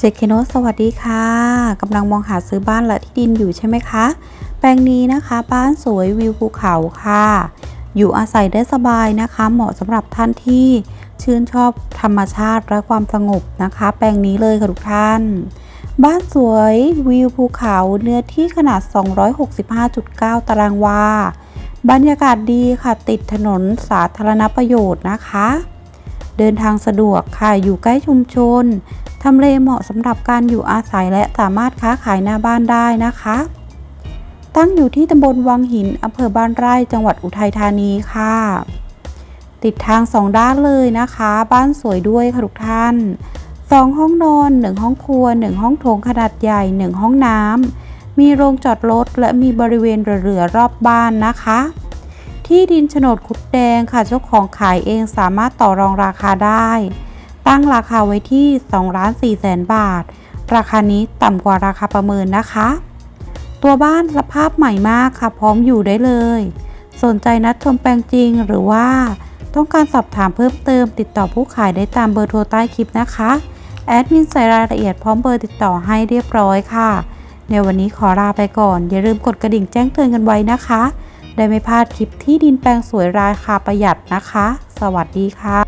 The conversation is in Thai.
เจเคโนสวัสดีค่ะกำลังมองหาซื้อบ้านและที่ดินอยู่ใช่ไหมคะ แปลงนี้นะคะบ้านสวยวิวภูเขาค่ะ อยู่อาศัยได้สบายนะคะ เหมาะสำหรับท่านที่ชื่นชอบธรรมชาติและความสงบนะคะ แปลงนี้เลยค่ะทุกท่าน บ้านสวยวิวภูเขาเนื้อที่ขนาด 265.9 ตารางวาบรรยากาศดีค่ะติดถนนสาธารณประโยชน์นะคะ เดินทางสะดวกค่ะอยู่ใกล้ชุมชนทำเลเหมาะสำหรับการอยู่อาศัยและสามารถค้าขายหน้าบ้านได้นะคะ ตั้งอยู่ที่ตำบลวังหินอำเภอบ้านไร่จังหวัดอุทัยธานีค่ะ ติดทางสองด้านเลยนะคะ บ้านสวยด้วยค่ะทุกท่านสองห้องนอนหนึ่งห้องครัวหนึ่งห้องโถงขนาดใหญ่หนึ่งห้องน้ำมีโรงจอดรถและมีบริเวณเหลือๆรอบบ้านนะคะ ที่ดินโฉนดคุดแดงค่ะเจ้าของขายเองสามารถต่อรองราคาได้ ตั้งราคาไว้ที่2ล้าน4แสนบาท ราคานี้ต่ำกว่าราคาประเมินนะคะ ตัวบ้านสภาพใหม่มากค่ะ พร้อมอยู่ได้เลย สนใจนัดชมแปลงจริงหรือว่าต้องการสอบถามเพิ่มเติมติดต่อผู้ขายได้ตามเบอร์โทรใต้คลิปนะคะ แอดมินใส่รายละเอียดพร้อมเบอร์ติดต่อให้เรียบร้อยค่ะ ในวันนี้ขอลาไปก่อน อย่าลืมกดกระดิ่งแจ้งเตือนกันไว้นะคะ ได้ไม่พลาดคลิปที่ดินแปลงสวยราคาประหยัดนะคะ สวัสดีค่ะ